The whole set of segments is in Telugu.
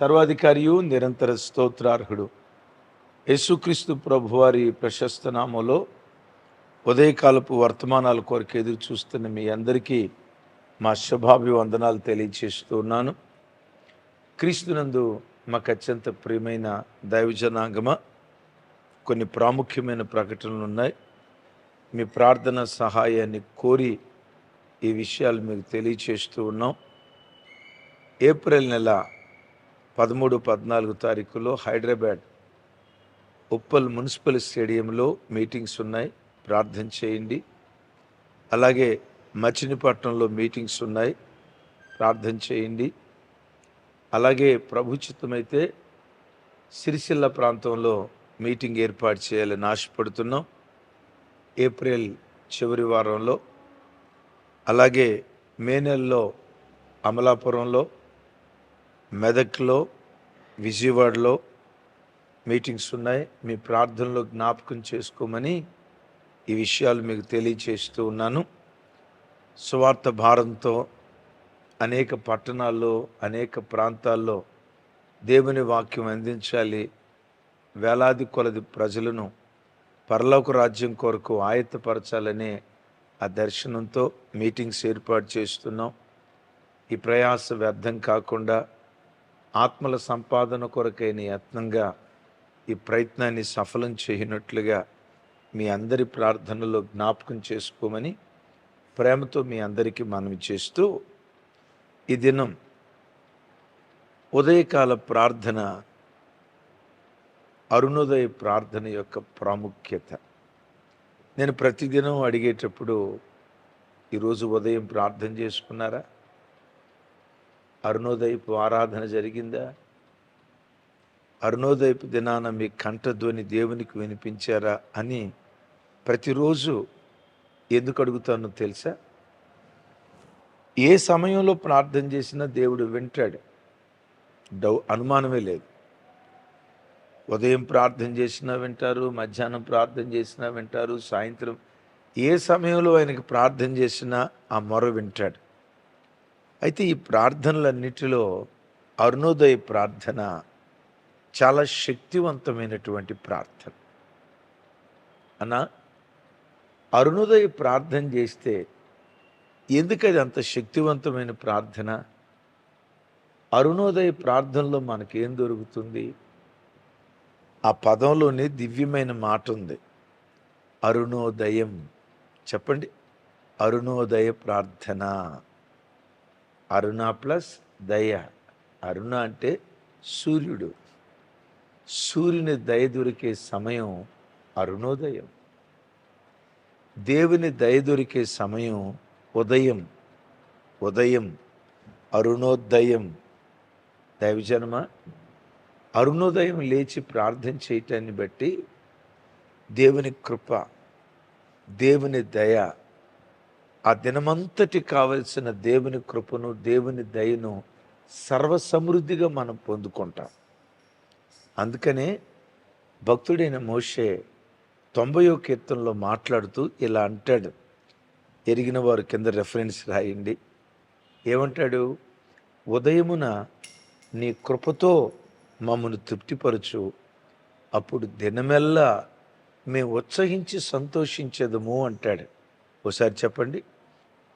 సర్వాధికారియు నిరంతర స్తోత్రార్హుడు. యేసుక్రీస్తు ప్రభువారి ప్రశస్త నామంలో ఉదయకాలపు వర్తమానాల కొరకు ఎదురు చూస్తున్న మీ అందరికీ మా శుభాభివందనాలు తెలియచేస్తున్నాను క్రీస్తునందు మాకు అత్యంత ప్రియమైన దైవజనాంగమ కొన్ని ప్రాముఖ్యమైన ప్రకటనలు ఉన్నాయి. మీ ప్రార్థన సహాయాన్ని కోరి ఈ విషయాలు మీకు తెలియచేస్తూ ఉన్నాం. ఏప్రిల్ నెల పదమూడు పద్నాలుగు తారీఖులో హైదరాబాద్ ఉప్పల్ మున్సిపల్ స్టేడియంలో మీటింగ్స్ ఉన్నాయి. ప్రార్థన చేయండి. అలాగే మచిలీపట్నంలో మీటింగ్స్ ఉన్నాయి. ప్రార్థన చేయండి. అలాగే ప్రభుచితమైతే సిరిసిల్ల ప్రాంతంలో మీటింగ్ ఏర్పాటు చేయాలని ఆశపడుతున్నాం. ఏప్రిల్ చివరి వారంలో. అలాగే మే నెలలో అమలాపురంలో మెదక్లో విజయవాడలో మీటింగ్స్ ఉన్నాయి. మీ ప్రార్థనలో జ్ఞాపకం చేసుకోమని ఈ విషయాలు మీకు తెలియచేస్తూ ఉన్నాను. స్వార్థ భారంతో అనేక పట్టణాల్లో అనేక ప్రాంతాల్లో దేవుని వాక్యం అందించాలి. వేలాది కొలది ప్రజలను పరలోక రాజ్యం కొరకు ఆయత్తపరచాలనే ఆ దర్శనంతో మీటింగ్స్ ఏర్పాటు చేస్తున్నాం. ఈ ప్రయాస వ్యర్థం కాకుండా ఆత్మల సంపాదన కొరకైన యత్నంగా ఈ ప్రయత్నాన్ని సఫలం చేయనట్లుగా మీ అందరి ప్రార్థనలో జ్ఞాపకం చేసుకోమని ప్రేమతో మీ అందరికీ మనవి చేస్తూ ఈ దినం ఉదయకాల ప్రార్థన అరుణోదయ ప్రార్థన యొక్క ప్రాముఖ్యత. నేను ప్రతిదినం అడిగేటప్పుడు ఈరోజు ఉదయం ప్రార్థన చేసుకున్నారా? అరుణోదయపు ఆరాధన జరిగిందా? అరుణోదయపు దినాన మీ కంఠధ్వని దేవునికి వినిపించారా అని ప్రతిరోజు ఎందుకు అడుగుతానో తెలుసా? ఏ సమయంలో ప్రార్థన చేసినా దేవుడు వింటాడు. డౌ అనుమానమే లేదు. ఉదయం ప్రార్థన చేసినా వింటారు మధ్యాహ్నం ప్రార్థన చేసినా వింటారు సాయంత్రం ఏ సమయంలో ఆయనకి ప్రార్థన చేసినా ఆ మొర వింటాడు. అయితే ఈ ప్రార్థనలన్నిటిలో అరుణోదయ ప్రార్థన చాలా శక్తివంతమైనటువంటి ప్రార్థన. అన్న అరుణోదయ ప్రార్థన చేస్తే ఎందుకు అది అంత శక్తివంతమైన ప్రార్థన? అరుణోదయ ప్రార్థనలో మనకేం దొరుకుతుంది? ఆ పదంలోనే దివ్యమైన మాట ఉంది అరుణోదయం. చెప్పండి. అరుణోదయ ప్రార్థన. అరుణ ప్లస్ దయ. అరుణ అంటే సూర్యుడు. సూర్యుని దయ దొరికే సమయం అరుణోదయం. దేవుని దయ దొరికే సమయం ఉదయం. ఉదయం అరుణోదయం. దైవజన్మ అరుణోదయం లేచి ప్రార్థన చేయటాన్ని బట్టి దేవుని కృప దేవుని దయ ఆ దినమంతటి కావలసిన దేవుని కృపను దేవుని దయను సర్వసమృద్ధిగా మనం పొందుకుంటాం. అందుకనే భక్తుడైన మోషే తొంభయో కీర్తనలో మాట్లాడుతూ ఇలా అంటాడు. ఎరిగిన వారు కింద రెఫరెన్స్ రాయండి. ఏమంటాడు? ఉదయమున నీ కృపతో మమ్మను తృప్తిపరచు. అప్పుడు దినమెల్లా మేము ఉత్సహించి సంతోషించేదము అంటాడు. ఒకసారి చెప్పండి.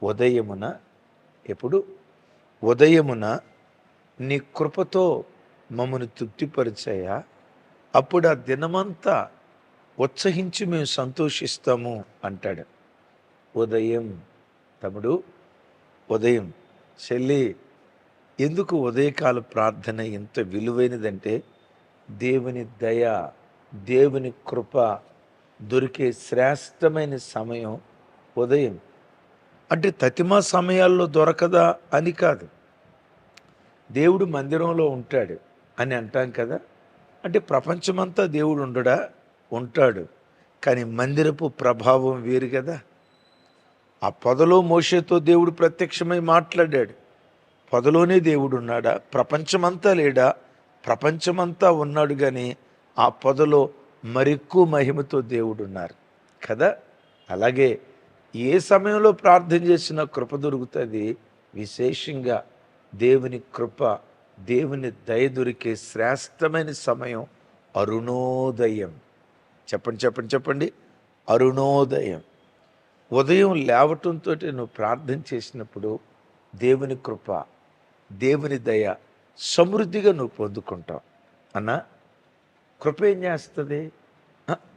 ఉదయమున ఎప్పుడు? ఉదయమున నీ కృపతో మమ్మను తృప్తిపరిచాయా? అప్పుడు ఆ దినమంతా ఉత్సహించి మేము సంతోషిస్తాము అంటాడు. ఉదయం తమ్ముడు ఉదయం చెల్లి ఎందుకు ఉదయకాల ప్రార్థన ఎంత విలువైనదంటే దేవుని దయ దేవుని కృప దొరికే శ్రేష్టమైన సమయం ఉదయం. అంటే తతిమా సమయాల్లో దొరకదా అని కాదు. దేవుడు మందిరంలో ఉంటాడు అని అంటాం కదా. అంటే ప్రపంచమంతా దేవుడు ఉండడా? ఉంటాడు. కానీ మందిరపు ప్రభావం వేరు కదా. ఆ పొదలో మోషేతో దేవుడు ప్రత్యక్షమై మాట్లాడాడు. పొదలోనే దేవుడు ఉన్నాడా? ప్రపంచమంతా లేడా? ప్రపంచమంతా ఉన్నాడు కానీ ఆ పొదలో మరెక్కువ మహిమతో దేవుడు ఉన్నారు కదా. అలాగే ఏ సమయంలో ప్రార్థన చేసినా కృప దొరుకుతుంది? విశేషంగా దేవుని కృప దేవుని దయ దొరికే శ్రేష్టమైన సమయం అరుణోదయం. చెప్పండి చెప్పండి చెప్పండి. అరుణోదయం. ఉదయం లేవటంతో నువ్వు ప్రార్థన చేసినప్పుడు దేవుని కృప దేవుని దయ సమృద్ధిగా నువ్వు పొందుకుంటావు. అన్న కృప ఏం చేస్తుంది?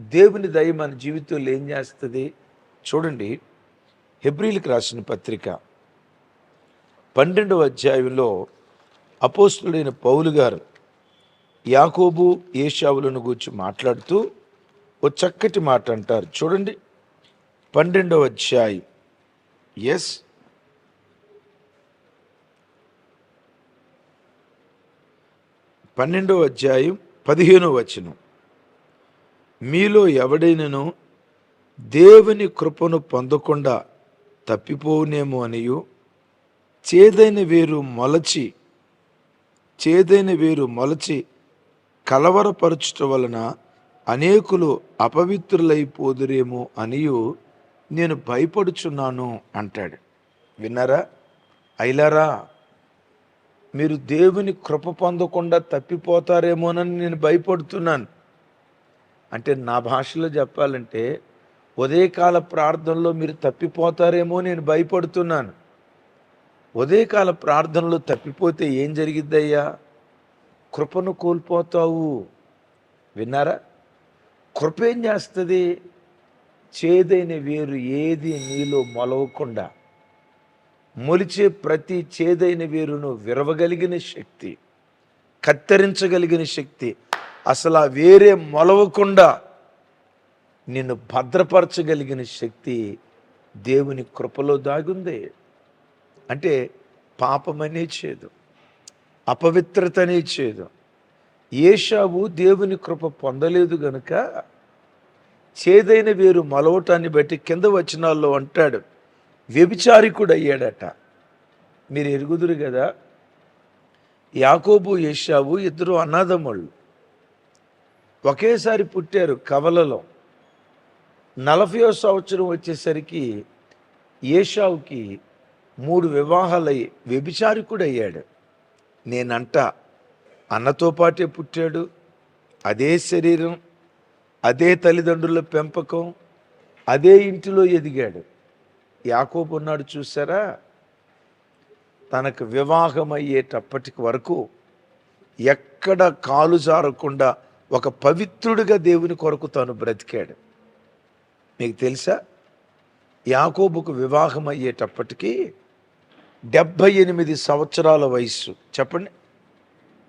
దేవుని దయ మన జీవితంలో ఏం చేస్తుంది? చూడండి హెబ్రిల్కి రాసిన పత్రిక పన్నెండవ అధ్యాయంలో అపోస్తుడైన పౌలు గారు యాకోబు ఏషావులను గురించి మాట్లాడుతూ ఓ చక్కటి మాట అంటారు. చూడండి పన్నెండవ అధ్యాయం. ఎస్. పన్నెండవ అధ్యాయం పదిహేనో వచనం. మీలో ఎవడైనను దేవుని కృపను పొందకుండా తప్పిపోనేమో అనియు. చేదైన వేరు మొలచి చేదైన వేరు మొలచి కలవరపరచుట వలన అనేకులు అపవిత్రులైపోదురేమో అనియు నేను భయపడుచున్నాను అంటాడు. విన్నారా? అయిలారా? మీరు దేవుని కృప పొందకుండా తప్పిపోతారేమోనని నేను భయపడుతున్నాను. అంటే నా భాషలో చెప్పాలంటే ఉదయకాల ప్రార్థనలో మీరు తప్పిపోతారేమో నేను భయపడుతున్నాను. ఉదయకాల ప్రార్థనలో తప్పిపోతే ఏం జరిగిద్దయ్యా? కృపను కోల్పోతావు. విన్నారా? కృప ఏం చేస్తుంది? చేదైన వేరు ఏది నీలో మొలవకుండా మొలిచే ప్రతి చేదైన వేరును విరవగలిగిన శక్తి కత్తిరించగలిగిన శక్తి అసలు ఆ వేరే మొలవకుండా నిన్ను భద్రపరచగలిగిన శక్తి దేవుని కృపలో దాగుంది. అంటే పాపమనే చేదు అపవిత్రతనే చేదు ఏషావు దేవుని కృప పొందలేదు గనుక చేదైన వేరు మలవటాన్ని బట్టి కింద వచనాల్లో అంటాడు వ్యభిచారికుడు అయ్యాడట మీరు ఎరుగుదురు కదా యాకోబు ఏషావు ఇద్దరు అన్నదమ్ముళ్ళు ఒకేసారి పుట్టారు కవలలో. నలభయో సంవత్సరం వచ్చేసరికి ఏషావుకి మూడు వివాహాలయ్యి వ్యభిచారికుడు అయ్యాడు నేనంట అన్నతో పాటే పుట్టాడు. అదే శరీరం అదే తల్లిదండ్రుల పెంపకం అదే ఇంటిలో ఎదిగాడు. యాకోబు ఉన్నాడు చూసారా తనకు వివాహం అయ్యేటప్పటికి వరకు ఎక్కడ కాలు జారకుండా ఒక పవిత్రుడిగా దేవుని కొరకు తాను బ్రతికాడు. మీకు తెలుసా? యాకోబుకు వివాహం అయ్యేటప్పటికీ డెబ్భై ఎనిమిది సంవత్సరాల వయస్సు. చెప్పండి.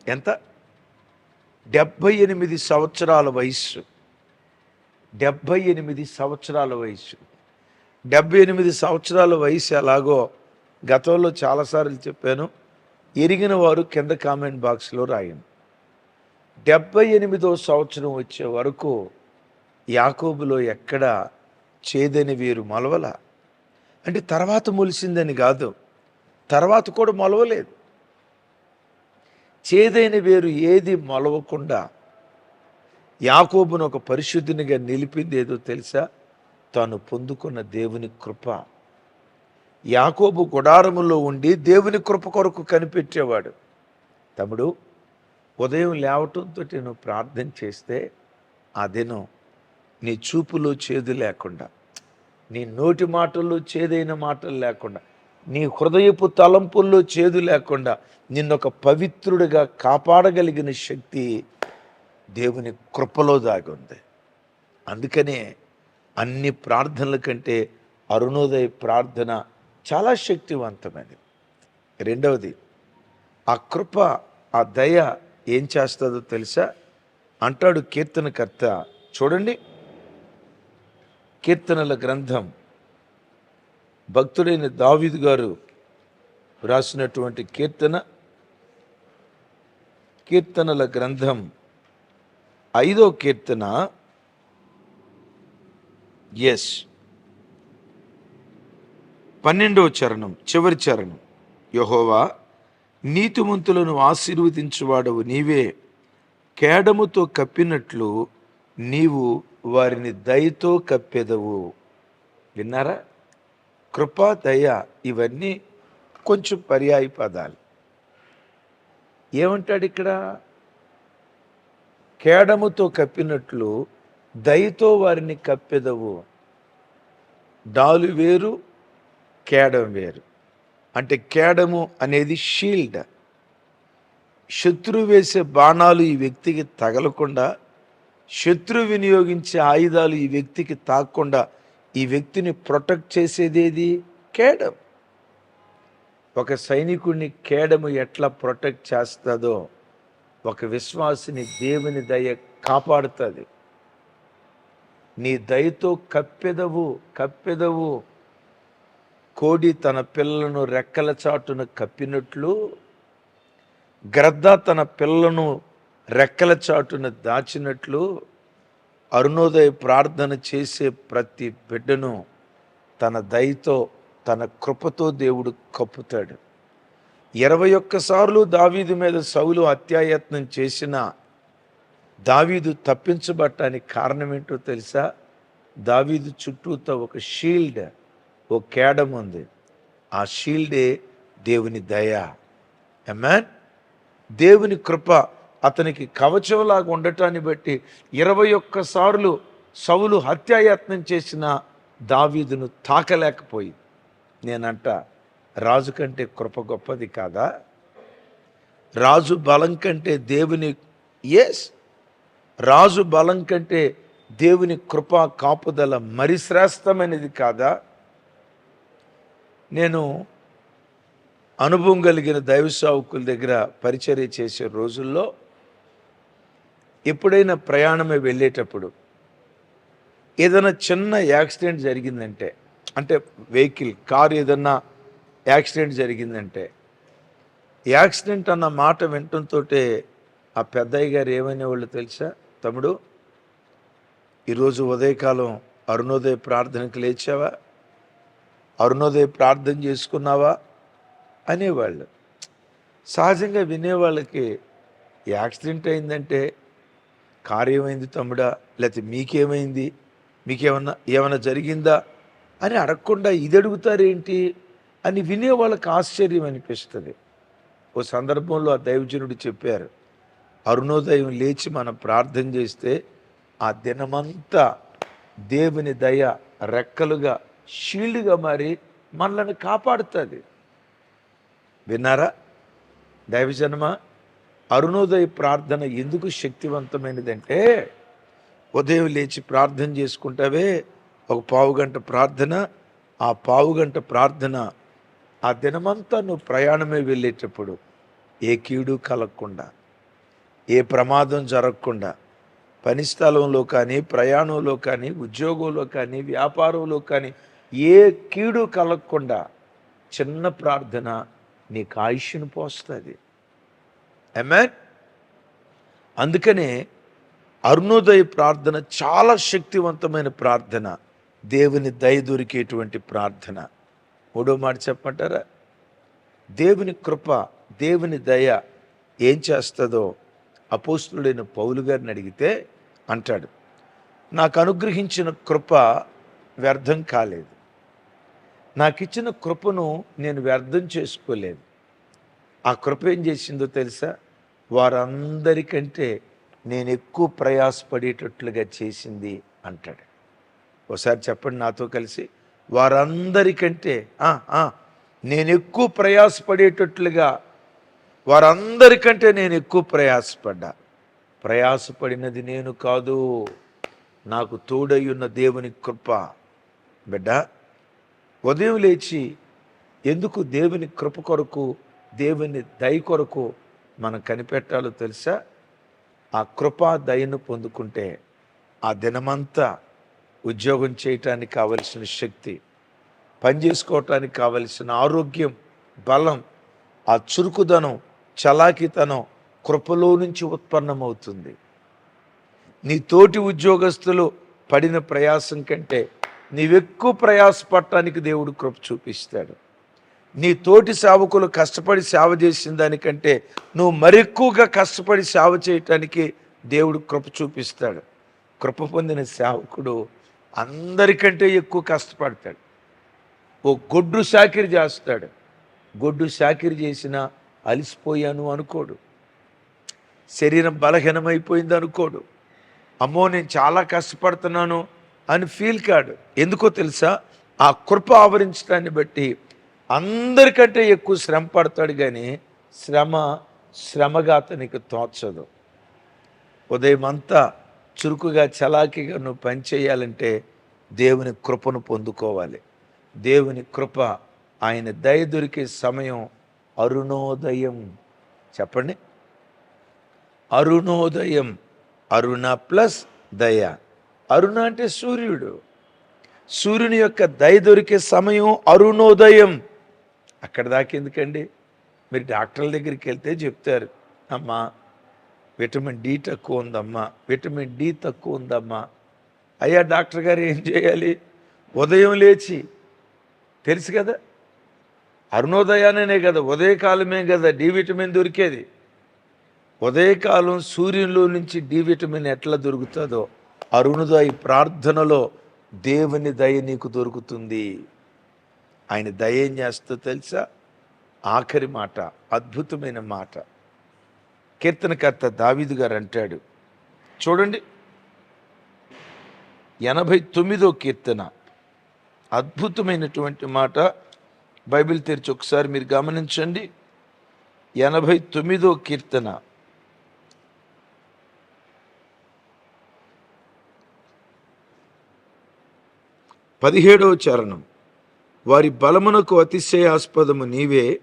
ఎంత? డెబ్భై ఎనిమిది సంవత్సరాల వయస్సు. డెబ్భై ఎనిమిది సంవత్సరాల వయస్సు. డెబ్భై ఎనిమిది సంవత్సరాల వయసు ఎలాగో గతంలో చాలాసార్లు చెప్పాను. ఎరిగిన వారు కింద కామెంట్ బాక్స్లో రాయండి. డెబ్భై ఎనిమిదో సంవత్సరం వచ్చే వరకు యాకోబులో ఎక్కడా చేదని వీరు మొలవల. అంటే తర్వాత మొలిసిందని కాదు తర్వాత కూడా మొలవలేదు. చేదైన వేరు ఏది మొలవకుండా యాకోబును ఒక పరిశుద్ధినిగా నిలిపింది ఏదో తెలుసా? తాను పొందుకున్న దేవుని కృప. యాకోబు గుడారములో ఉండి దేవుని కృప కొరకు కనిపెట్టేవాడు. తమ్ముడు ఉదయం లేవటంతో నువ్వు ప్రార్థన చేస్తే ఆ దినం నీ చూపులో చేదు లేకుండా నీ నోటి మాటల్లో చేదైన మాటలు లేకుండా నీ హృదయపు తలంపుల్లో చేదు లేకుండా నిన్నొక పవిత్రుడిగా కాపాడగలిగిన శక్తి దేవుని కృపలో దాగి ఉంది. అందుకనే అన్ని ప్రార్థనల కంటే అరుణోదయ ప్రార్థన చాలా శక్తివంతమైనది. రెండవది ఆ కృప ఆ దయ ఏం చేస్తుందో తెలుసా? అంటాడు కీర్తనకర్త. చూడండి. కీర్తనల గ్రంథం. భక్తుడైన దావీదు గారు రాసినటువంటి కీర్తన కీర్తనల గ్రంథం ఐదో కీర్తన. ఎస్ పన్నెండవ చరణం చివరి చరణం. యహోవా నీతిమంతులను ఆశీర్వదించువాడవు నీవే. కేడముతో కప్పినట్లు నీవు వారిని దయతో కప్పెదవు. విన్నారా? కృప దయ ఇవన్నీ కొంచెం పర్యాయ పదాలు. ఏమంటాడు ఇక్కడ? కేడముతో కప్పినట్లు దయతో వారిని కప్పెదవు. డాలు వేరు కేడం వేరు. అంటే కేడము అనేది షీల్డ్. శత్రు వేసే బాణాలు ఈ వ్యక్తికి తగలకుండా శత్రు వినియోగించే ఆయుధాలు ఈ వ్యక్తికి తాకుండా ఈ వ్యక్తిని ప్రొటెక్ట్ చేసేదేది? కేడం. ఒక సైనికుడిని కేడము ఎట్లా ప్రొటెక్ట్ చేస్తుందో ఒక విశ్వాసిని దేవుని దయ కాపాడుతుంది. నీ దయతో కప్పెదవు కప్పెదవు. కోడి తన పిల్లలను రెక్కల చాటును కప్పినట్లు గ్రద్ద తన పిల్లను రెక్కల చాటున దాచినట్లు అరుణోదయ ప్రార్థన చేసే ప్రతి బిడ్డను తన దయతో తన కృపతో దేవుడు కప్పుతాడు. ఇరవై ఒక్కసార్లు దావీదు మీద సౌలు హత్యాయత్నం చేసిన దావీదు తప్పించబట్టానికి కారణం ఏంటో తెలుసా? దావీదు చుట్టూతో ఒక షీల్డ్ ఓ కేడం ఉంది. ఆ షీల్డే దేవుని దయ. ఎమ్మాన్ దేవుని కృప అతనికి కవచంలాగా ఉండటాన్ని బట్టి ఇరవై ఒక్కసార్లు సౌలు హత్యాయత్నం చేసిన దావీదును తాకలేకపోయింది. నేనంట రాజు కంటే కృప గొప్పది కాదా? రాజు బలం కంటే దేవుని ఎస్ రాజు బలం కంటే దేవుని కృప కాపుదల మరి శ్రేష్టమైనది కాదా? నేను అనుభవం కలిగిన దైవ సావుకుల దగ్గర పరిచర్య చేసే రోజుల్లో ఎప్పుడైనా ప్రయాణమే వెళ్ళేటప్పుడు ఏదైనా చిన్న యాక్సిడెంట్ జరిగిందంటే అంటే వెహికల్ కారు ఏదన్నా యాక్సిడెంట్ జరిగిందంటే యాక్సిడెంట్ అన్న మాట వినటంతో ఆ పెద్దయ్య గారు ఏమనేవాళ్ళు తెలుసా? తమ్ముడు ఈరోజు ఉదయకాలం అరుణోదయ ప్రార్థనకు లేచావా? అరుణోదయ ప్రార్థన చేసుకున్నావా? అనేవాళ్ళు. సహజంగా వినేవాళ్ళకి యాక్సిడెంట్ అయిందంటే కార్యమైంది తమ్ముడా? లేకపోతే మీకేమైంది? మీకేమన్నా ఏమైనా జరిగిందా? అని అడగకుండా ఇది అడుగుతారేంటి అని వినే వాళ్ళకి ఆశ్చర్యం అనిపిస్తుంది. ఓ సందర్భంలో ఆ దైవజనుడు చెప్పారు అరుణోదయం లేచి మనం ప్రార్థన చేస్తే ఆ దినమంతా దేవుని దయ రెక్కలుగా షీల్డ్గా మారి మనల్ని కాపాడుతుంది. విన్నారా? దైవజన్మ? అరుణోదయ ప్రార్థన ఎందుకు శక్తివంతమైనదంటే ఉదయం లేచి ప్రార్థన చేసుకుంటావే ఒక పావు గంట ప్రార్థన ఆ పావు గంట ప్రార్థన ఆ దినమంతా నువ్వు ప్రయాణమే వెళ్ళేటప్పుడు ఏ కీడు కలగకుండా ఏ ప్రమాదం జరగకుండా పని స్థలంలో కానీ ప్రయాణంలో కానీ ఉద్యోగంలో కానీ వ్యాపారంలో కానీ ఏ కీడు కలగకుండా చిన్న ప్రార్థన నీకు ఆయుష్ను పోస్తుంది. ఎమెన్ అందుకనే అరుణోదయ ప్రార్థన చాలా శక్తివంతమైన ప్రార్థన. దేవుని దయ దొరికేటువంటి ప్రార్థన. మూడో మాట చెప్పమంటారా? దేవుని కృప దేవుని దయ ఏం చేస్తుందో అపోస్తుడైన పౌలు గారిని అడిగితే అంటాడు నాకు అనుగ్రహించిన కృప వ్యర్థం కాలేదు. నాకు ఇచ్చిన కృపను నేను వ్యర్థం చేసుకోలేదు. ఆ కృప ఏం చేసిందో తెలుసా? వారందరికంటే నేను ఎక్కువ ప్రయాసపడేటట్లుగా చేసింది అంటాడు. ఒకసారి చెప్పండి నాతో కలిసి. వారందరికంటే నేను ఎక్కువ ప్రయాసపడేటట్లుగా వారందరికంటే నేను ఎక్కువ ప్రయాసపడ్డా. ప్రయాసపడినది నేను కాదు నాకు తోడై ఉన్న దేవుని కృప. బిడ్డ ఉదయం లేచి ఎందుకు దేవుని కృప కొరకు దేవుని దయ కొరకు మనం కనిపెట్టాలో తెలుసా? ఆ కృపా దయను పొందుకుంటే ఆ దినమంతా ఉద్యోగం చేయటానికి కావలసిన శక్తి పని చేసుకోవటానికి కావలసిన ఆరోగ్యం బలం ఆ చురుకుదనం చలాకితనం కృపలో నుంచి ఉత్పన్నమవుతుంది. నీ తోటి ఉద్యోగస్తులు పడిన ప్రయాసం కంటే నీవెక్కువ ప్రయాసపడటానికి దేవుడు కృప చూపిస్తాడు. నీ తోటి సేవకులు కష్టపడి సేవ చేసిన దానికంటే నువ్వు మరెక్కువగా కష్టపడి సేవ చేయటానికి దేవుడు కృప చూపిస్తాడు. కృప పొందిన సేవకుడు అందరికంటే ఎక్కువ కష్టపడతాడు. ఓ గొడ్డు సాకిరి చేస్తాడు. గొడ్డు సాకిరి చేసినా అలిసిపోయాను అనుకోడు. శరీరం బలహీనమైపోయింది అనుకోడు. అమ్మో నేను చాలా కష్టపడుతున్నాను అని ఫీల్ కాడు. ఎందుకో తెలుసా? ఆ కృప ఆవరించడాన్ని బట్టి అందరికంటే ఎక్కువ శ్రమ పడతాడు కానీ శ్రమ శ్రమగా అతనికి తోచదు. ఉదయం అంతా చురుకుగా చలాకీగా నువ్వు పని చేయాలంటే దేవుని కృపను పొందుకోవాలి. దేవుని కృప ఆయన దయ దొరికే సమయం అరుణోదయం. చెప్పండి. అరుణోదయం. అరుణ ప్లస్ దయ. అరుణ అంటే సూర్యుడు. సూర్యుని యొక్క దయ దొరికే సమయం అరుణోదయం. అక్కడ దాకా ఎందుకండి? మీరు డాక్టర్ల దగ్గరికి వెళ్తే చెప్తారు అమ్మా విటమిన్ డి తక్కువ ఉందమ్మా విటమిన్ డి తక్కువ ఉందమ్మా. అయ్యా డాక్టర్ గారు ఏం చేయాలి? ఉదయం లేచి తెలుసు కదా? అరుణోదయాననే కదా ఉదయకాలమే కదా డి విటమిన్ దొరికేది. ఉదయకాలం సూర్యునిలో నుంచి డి విటమిన్ ఎట్లా దొరుకుతుందో అరుణోదయ ప్రార్థనలో దేవుని దయ నీకు దొరుకుతుంది. ఆయన దయ ఏం చేస్తో తెలుసా? ఆఖరి మాట అద్భుతమైన మాట. కీర్తనకర్త దావీదు గారు అంటాడు చూడండి ఎనభై తొమ్మిదో కీర్తన అద్భుతమైనటువంటి మాట. బైబిల్ తెరిచి ఒకసారి మీరు గమనించండి. ఎనభై తొమ్మిదో కీర్తన. పదిహేడవ చరణం. వారి బలమునకు అతిశయాస్పదము నీవే.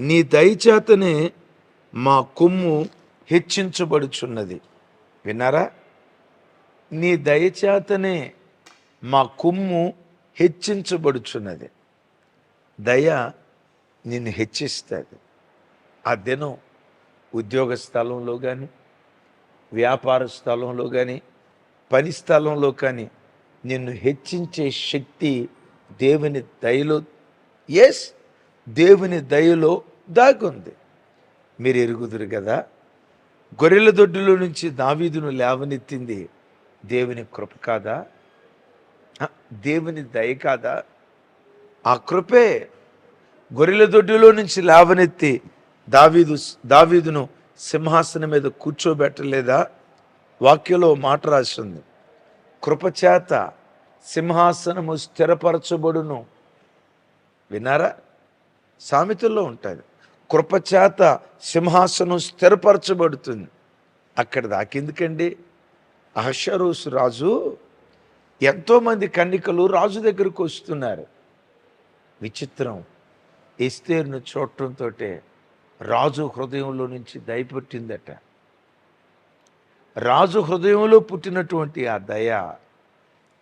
నీ దయచేతనే మా కొమ్ము హెచ్చించబడుచున్నది. విన్నారా? నీ దయచేతనే మా కొమ్ము హెచ్చించబడుచున్నది. దయ నిన్ను హెచ్చిస్తుంది. ఆ దినం ఉద్యోగ స్థలంలో కానీ వ్యాపార స్థలంలో కానీ పని స్థలంలో కానీ నిన్ను హెచ్చించే శక్తి దేవుని దయలో ఎస్ దేవుని దయలో దాగుంది. మీరు ఎరుగుదురు కదా? గొర్రెల దొడ్డులో నుంచి దావీదును లేవనెత్తింది దేవుని కృప కాదా? దేవుని దయ కాదా? ఆ కృపే గొర్రెల దొడ్డిలో నుంచి లేవనెత్తి దావీదు దావీదును సింహాసనం మీద కూర్చోబెట్టలేదా? వాక్యలో మాట రాసింది. కృపచేత సింహాసనము స్థిరపరచబడును. విన్నారా? సామెతల్లో ఉంటుంది కృపచేత సింహాసనం స్థిరపరచబడుతుంది. అక్కడ దాకెందుకండి? అహర్షరోసు రాజు ఎంతోమంది కన్నికలు రాజు దగ్గరకు వస్తున్నారు. విచిత్రం. ఎస్తేరును చూడటంతో రాజు హృదయంలో నుంచి దయ పుట్టిందట రాజు హృదయంలో పుట్టినటువంటి ఆ దయ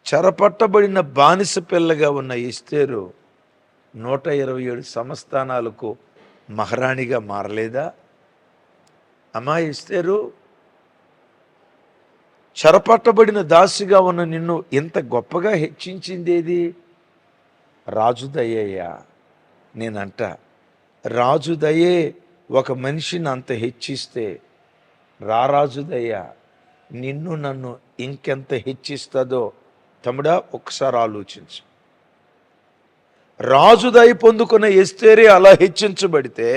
చెరపట్టబడిన బానిస పిల్లగా ఉన్న ఇస్తేరు నూట ఇరవై ఏడు సంస్థానాలకు మహారాణిగా మారలేదా? అమ్మా ఇస్తేరు చెరపట్టబడిన దాసిగా ఉన్న నిన్ను ఇంత గొప్పగా హెచ్చించిందేది? రాజుదయ్యయ్యా నేనంట రాజు దయే ఒక మనిషిని అంత హెచ్చిస్తే రారాజుదయ్యా నిన్ను నన్ను ఇంకెంత హెచ్చిస్తుందో తమ్ముడా ఒకసారి ఆలోచించు. రాజుదై పొందుకున్న ఎస్తేరే అలా హెచ్చించబడితే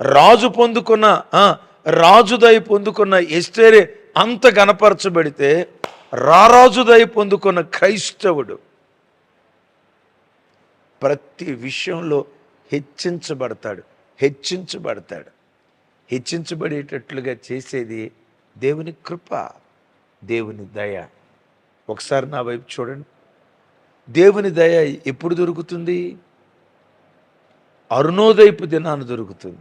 రాజు పొందుకున్న రాజుదై పొందుకున్న ఎస్తేరే అంత గనపరచబడితే రారాజుదై పొందుకున్న క్రైస్తవుడు ప్రతి విషయంలో హెచ్చించబడతాడు హెచ్చించబడతాడు. హెచ్చించబడేటట్లుగా చేసేది దేవుని కృప దేవుని దయ. ఒకసారి నా వైపు చూడండి. దేవుని దయ ఎప్పుడు దొరుకుతుంది? అరుణోదయపు దినాన్ని దొరుకుతుంది.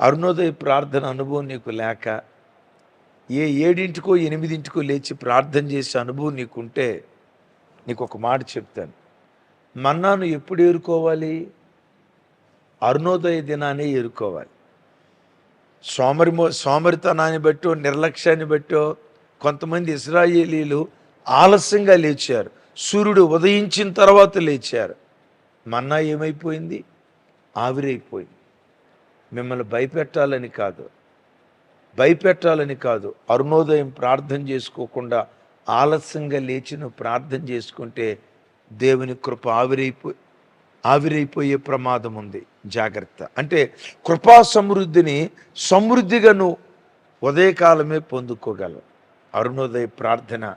అరుణోదయ ప్రార్థన అనుభవం నీకు లేక ఏ ఏడింటికో ఎనిమిదింటికో లేచి ప్రార్థన చేసే అనుభవం నీకుంటే నీకు ఒక మాట చెప్తాను. మన్నాను ఎప్పుడు ఏరుకోవాలి? అరుణోదయ దినానే ఏరుకోవాలి. సోమరి సోమరితనాన్ని బట్టో నిర్లక్ష్యాన్ని బట్టో కొంతమంది ఇస్రాయేలీలు ఆలస్యంగా లేచారు. సూర్యుడు ఉదయించిన తర్వాత లేచారు. మన్నా ఏమైపోయింది? ఆవిరైపోయింది. మిమ్మల్ని భయపెట్టాలని కాదు. భయపెట్టాలని కాదు. అరుణోదయం ప్రార్థన చేసుకోకుండా ఆలస్యంగా లేచి నువ్వు ప్రార్థన చేసుకుంటే దేవుని కృప ఆవిరైపోయి ఆవిరైపోయే ప్రమాదం ఉంది. జాగ్రత్త. అంటే కృపా సమృద్ధిని సమృద్ధిగా నువ్వు ఉదయకాలమే పొందుకోగలవు. అరుణోదయ ప్రార్థన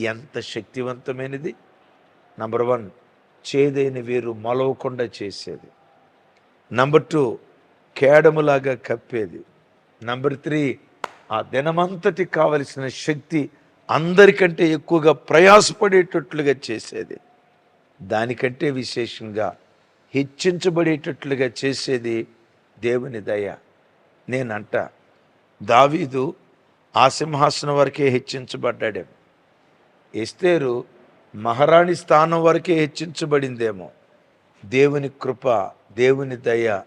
ఎంత శక్తివంతమైనది? నంబర్ వన్ చేదైన వీరు మొలవకుండా చేసేది. నంబర్ టూ కేడములాగా కప్పేది. నంబర్ త్రీ ఆ దినమంతటి కావలసిన శక్తి అందరికంటే ఎక్కువగా ప్రయాసపడేటట్లుగా చేసేది. దానికంటే విశేషంగా హెచ్చించబడేటట్లుగా చేసేది దేవుని దయ. నేనంట దావీదు ఆ సింహాసనం వరకే హెచ్చించబడ్డాడేమో. ఎస్తేరు మహారాణి స్థానం వరకే హెచ్చించబడిందేమో. దేవుని కృప దేవుని దయ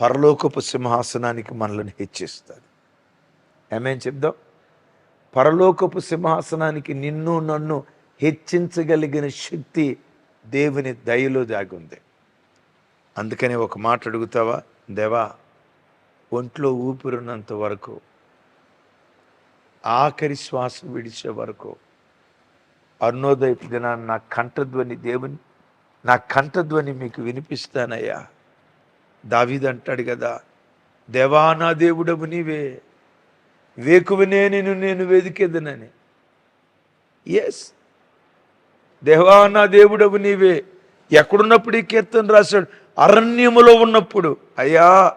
పరలోకపు సింహాసనానికి మనల్ని హెచ్చిస్తుంది. ఏమేం చెప్దాం? పరలోకపు సింహాసనానికి నిన్ను నన్ను హెచ్చించగలిగిన శక్తి దేవుని దయలో దాగుంది. అందుకని ఒక మాట అడుగుతావా? దేవా ఒంట్లో ఊపిరినంత వరకు ఆఖరి శ్వాస విడిచే వరకు అరుణోదయ దినాన్ని నా కంఠధ్వని దేవుని నా కంఠధ్వని మీకు వినిపిస్తానయ్యా. దావీద్ అంటాడు కదా దేవా నా దేవుడవు నీవే. వేకువనే నేను నేను వెదికెదనని. ఎస్ దేవా నా దేవుడవు నీవే. ఎక్కడున్నప్పుడు ఈ కీర్తన రాశాడు? అరణ్యములో ఉన్నప్పుడు. అయ్యా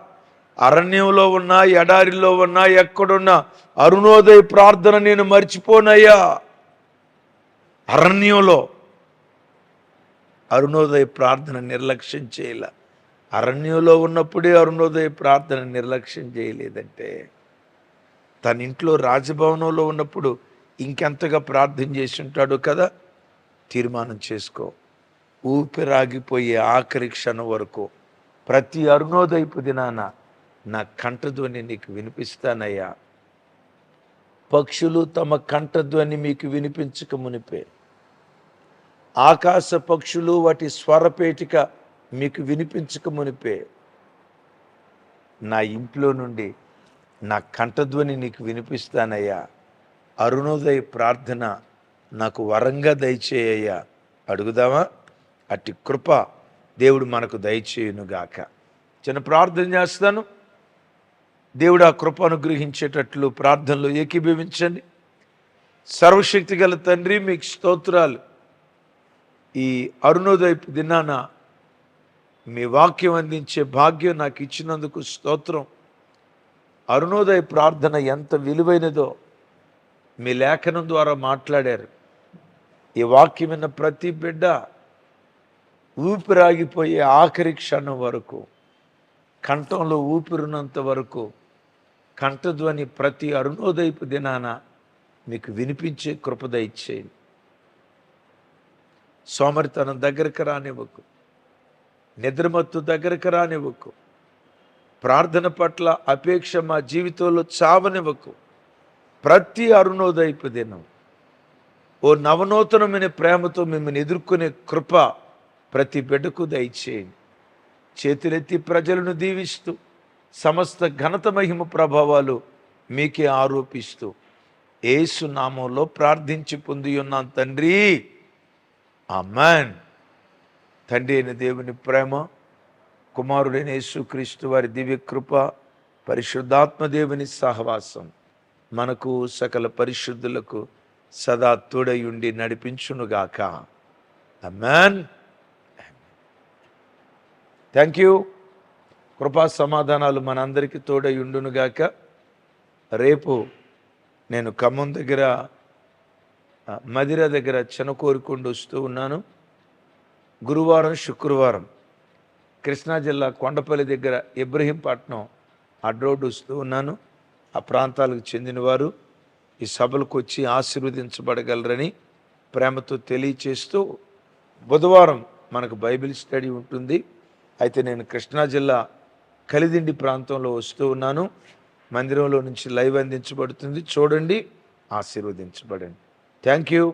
అరణ్యంలో ఉన్నా ఎడారిలో ఉన్నా ఎక్కడున్నా అరుణోదయ ప్రార్థన నేను మర్చిపోనయ్యా. అరణ్యంలో అరుణోదయ ప్రార్థన నిర్లక్ష్యం చేయలే. అరణ్యంలో ఉన్నప్పుడే అరుణోదయ ప్రార్థన నిర్లక్ష్యం చేయలేదంటే తన ఇంట్లో రాజభవనంలో ఉన్నప్పుడు ఇంకెంతగా ప్రార్థన చేసి ఉంటాడు కదా? తీర్మానం చేసుకో. ఊపిరాగిపోయే ఆఖరి క్షణం వరకు ప్రతి అరుణోదయపు దినాన నా కంఠధ్వని నీకు వినిపిస్తానయ్యా. పక్షులు తమ కంఠధ్వని మీకు వినిపించక మునిపే. ఆకాశ పక్షులు వాటి స్వరపేటిక మీకు వినిపించక మునిపే. నా ఇంట్లో నుండి నా కంఠధ్వని నీకు వినిపిస్తానయ్యా. అరుణోదయ ప్రార్థన నాకు వరంగా దయచేయ్యా అడుగుదామా? అట్టి కృప దేవుడు మనకు దయచేయునుగాక. చిన్న ప్రార్థన చేస్తాను. దేవుడు ఆ కృప అనుగ్రహించేటట్లు ప్రార్థనలో ఏకీభవించండి. సర్వశక్తి గల తండ్రి మీకు స్తోత్రాలు. ఈ అరుణోదయపు దినాన మీ వాక్యం అందించే భాగ్యం నాకు ఇచ్చినందుకు స్తోత్రం. అరుణోదయ ప్రార్థన ఎంత విలువైనదో మీ లేఖనం ద్వారా మాట్లాడారు. ఈ వాక్యం విన్న ప్రతి బిడ్డ ఊపిరాగిపోయే ఆఖరి క్షణం వరకు కంఠంలో ఊపిరినంత వరకు కంఠధ్వని ప్రతి అరుణోదయపు దినాన మీకు వినిపించే కృపద సోమరితనం దగ్గరకు రానివ్వకు. నిద్రమత్తు దగ్గరకు రానివ్వకు. ప్రార్థన పట్ల అపేక్ష మా జీవితంలో చావనివ్వకు. ప్రతి అరుణోదయపు దినం. ఓ నవనూతనమైన ప్రేమతో మిమ్మల్ని ఎదుర్కొనే కృప ప్రతి బిడ్డకు దయచేయండి. చేతులెత్తి ప్రజలను దీవిస్తూ సమస్త ఘనత మహిమ ప్రభావాలు మీకే ఆరోపిస్తూ ఏసు నామంలో ప్రార్థించి పొంది ఉన్నాను తండ్రి. అమ్మాన్ తండ్రి అయిన దేవుని ప్రేమ కుమారుడైన యేసుక్రీస్తు వారి దివ్య కృప పరిశుద్ధాత్మ దేవుని సహవాసం మనకు సకల పరిశుద్ధులకు సదా తోడయుండి నడిపించునుగాక అమ్మాన్ థ్యాంక్ యూ కృపా సమాధానాలు మనందరికీ తోడై ఉండునుగాక రేపు నేను ఖమ్మం దగ్గర మదిర దగ్గర చెనకోరుకుంటూ వస్తూ ఉన్నాను. గురువారం శుక్రవారం కృష్ణా జిల్లా కొండపల్లి దగ్గర ఇబ్రహీంపట్నం అడ్రోడ్ వస్తూ ఉన్నాను. ఆ ప్రాంతాలకు చెందినవారు ఈ సభలకు వచ్చి ఆశీర్వదించబడగలరని ప్రేమతో తెలియచేస్తూ బుధవారం మనకు బైబిల్ స్టడీ ఉంటుంది. అయితే నేను కృష్ణా జిల్లా కలిదిండి ప్రాంతంలో వస్తూ ఉన్నాను. మందిరంలో నుంచి లైవ్ అందించబడుతుంది. చూడండి ఆశీర్వదించబడండి. Thank you